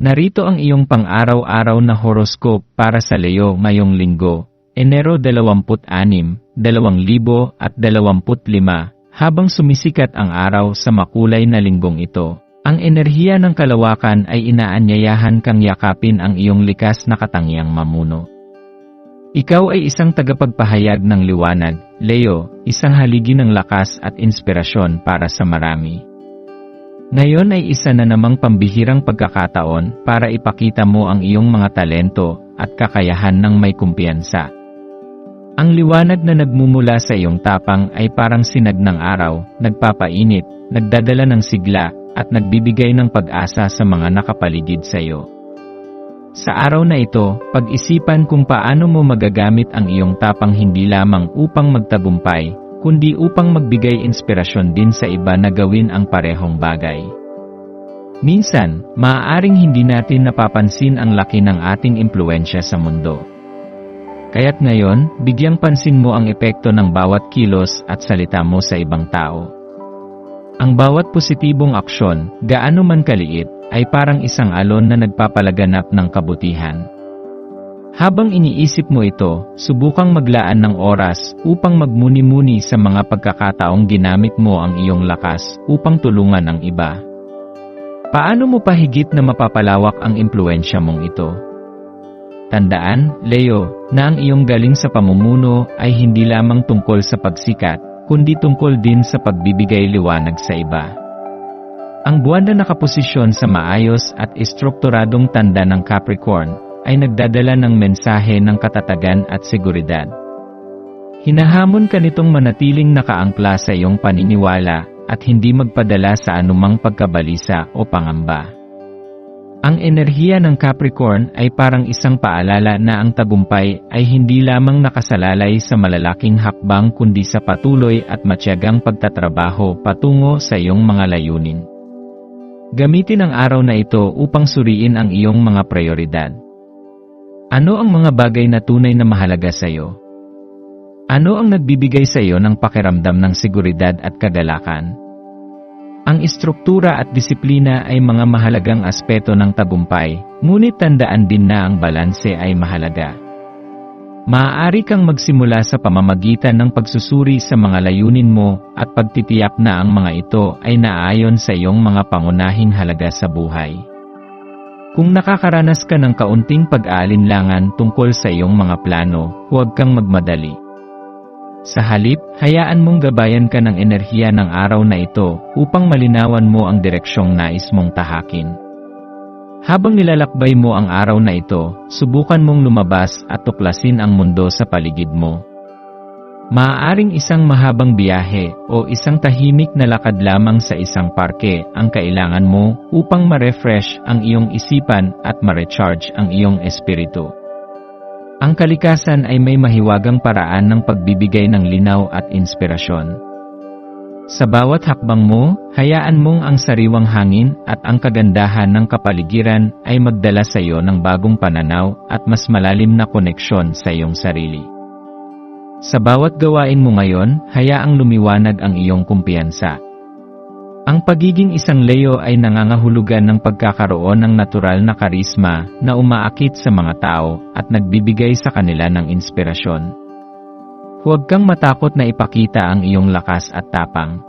Narito ang iyong pang-araw-araw na horoscope para sa Leo ngayong linggo, Enero 26, 2025, habang sumisikat ang araw sa makulay na linggong ito. Ang enerhiya ng kalawakan ay inaanyayahan kang yakapin ang iyong likas na katangiang mamuno. Ikaw ay isang tagapagpahayag ng liwanag, Leo, isang haligi ng lakas at inspirasyon para sa marami. Ngayon ay isa na namang pambihirang pagkakataon para ipakita mo ang iyong mga talento at kakayahan ng may kumpiyansa. Ang liwanag na nagmumula sa iyong tapang ay parang sinag ng araw, nagpapainit, nagdadala ng sigla, at nagbibigay ng pag-asa sa mga nakapaligid sa iyo. Sa araw na ito, pag-isipan kung paano mo magagamit ang iyong tapang hindi lamang upang magtagumpay, kundi upang magbigay inspirasyon din sa iba na gawin ang parehong bagay. Minsan, maaaring hindi natin napapansin ang laki ng ating impluensya sa mundo. Kaya't ngayon, bigyang pansin mo ang epekto ng bawat kilos at salita mo sa ibang tao. Ang bawat positibong aksyon, gaano man kaliit, ay parang isang alon na nagpapalaganap ng kabutihan. Habang iniisip mo ito, subukang maglaan ng oras upang magmuni-muni sa mga pagkakataong ginamit mo ang iyong lakas upang tulungan ang iba. Paano mo pa higit na mapapalawak ang impluensya mong ito? Tandaan, Leo, na ang iyong galing sa pamumuno ay hindi lamang tungkol sa pagsikat, kundi tungkol din sa pagbibigay liwanag sa iba. Ang buwan na nakaposisyon sa maayos at estrukturadong tanda ng Capricorn ay nagdadala ng mensahe ng katatagan at seguridad. Hinahamon ka nitong manatiling nakaangkla sa iyong paniniwala at hindi magpadala sa anumang pagkabalisa o pangamba. Ang enerhiya ng Capricorn ay parang isang paalala na ang tagumpay ay hindi lamang nakasalalay sa malalaking hakbang kundi sa patuloy at matyagang pagtatrabaho patungo sa iyong mga layunin. Gamitin ang araw na ito upang suriin ang iyong mga prioridad. Ano ang mga bagay na tunay na mahalaga sa iyo? Ano ang nagbibigay sa iyo ng pakiramdam ng seguridad at kagalakan? Ang istruktura at disiplina ay mga mahalagang aspeto ng tagumpay, ngunit tandaan din na ang balanse ay mahalaga. Maaari kang magsimula sa pamamagitan ng pagsusuri sa mga layunin mo at pagtitiyak na ang mga ito ay naayon sa iyong mga pangunahing halaga sa buhay. Kung nakakaranas ka ng kaunting pag-aalinlangan tungkol sa iyong mga plano, huwag kang magmadali. Sa halip, hayaan mong gabayan ka ng enerhiya ng araw na ito upang malinawan mo ang direksyong nais mong tahakin. Habang nilalakbay mo ang araw na ito, subukan mong lumabas at tuklasin ang mundo sa paligid mo. Maaaring isang mahabang biyahe o isang tahimik na lakad lamang sa isang parke ang kailangan mo upang ma-refresh ang iyong isipan at ma-recharge ang iyong espiritu. Ang kalikasan ay may mahiwagang paraan ng pagbibigay ng linaw at inspirasyon. Sa bawat hakbang mo, hayaan mong ang sariwang hangin at ang kagandahan ng kapaligiran ay magdala sa iyo ng bagong pananaw at mas malalim na koneksyon sa iyong sarili. Sa bawat gawain mo ngayon, hayaang lumiwanag ang iyong kumpiyansa. Ang pagiging isang Leo ay nangangahulugan ng pagkakaroon ng natural na karisma na umaakit sa mga tao at nagbibigay sa kanila ng inspirasyon. Huwag kang matakot na ipakita ang iyong lakas at tapang.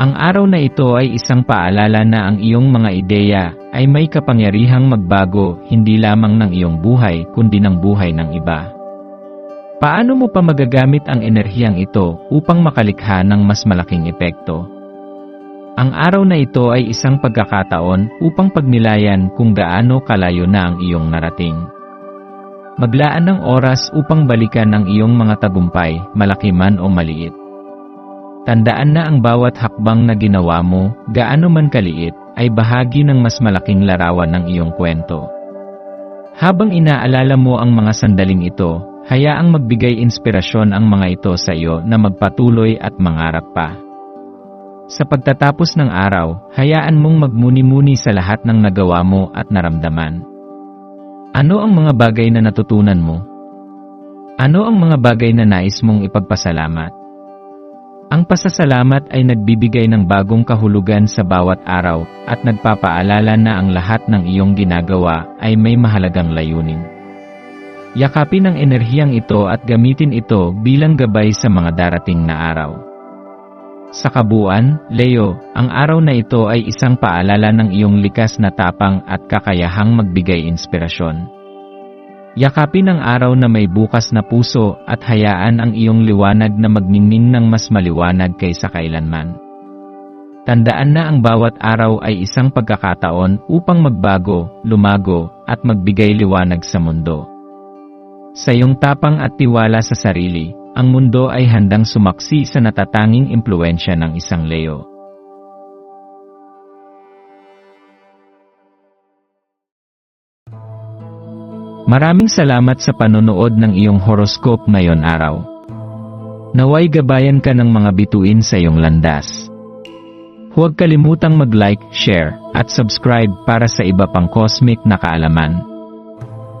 Ang araw na ito ay isang paalala na ang iyong mga ideya ay may kapangyarihang magbago hindi lamang ng iyong buhay kundi ng buhay ng iba. Paano mo pa magagamit ang enerhiyang ito upang makalikha ng mas malaking epekto? Ang araw na ito ay isang pagkakataon upang pagnilayan kung gaano kalayo na ang iyong narating. Maglaan ng oras upang balikan ang iyong mga tagumpay, malaki man o maliit. Tandaan na ang bawat hakbang na ginawa mo, gaano man kaliit, ay bahagi ng mas malaking larawan ng iyong kwento. Habang inaalala mo ang mga sandaling ito, hayaang magbigay inspirasyon ang mga ito sa iyo na magpatuloy at mangarap pa. Sa pagtatapos ng araw, hayaan mong magmuni-muni sa lahat ng nagawa mo at naramdaman. Ano ang mga bagay na natutunan mo? Ano ang mga bagay na nais mong ipagpasalamat? Ang pasasalamat ay nagbibigay ng bagong kahulugan sa bawat araw at nagpapaalala na ang lahat ng iyong ginagawa ay may mahalagang layunin. Yakapin ang enerhiyang ito at gamitin ito bilang gabay sa mga darating na araw. Sa kabuuan, Leo, ang araw na ito ay isang paalala ng iyong likas na tapang at kakayahang magbigay inspirasyon. Yakapin ang araw na may bukas na puso at hayaan ang iyong liwanag na magningning ng mas maliwanag kaysa kailanman. Tandaan na ang bawat araw ay isang pagkakataon upang magbago, lumago, at magbigay liwanag sa mundo. Sa iyong tapang at tiwala sa sarili, ang mundo ay handang sumaksi sa natatanging impluensya ng isang Leo. Maraming salamat sa panonood ng iyong horoscope ngayon araw. Naway gabayan ka ng mga bituin sa iyong landas. Huwag kalimutang mag-like, share, at subscribe para sa iba pang cosmic na kaalaman.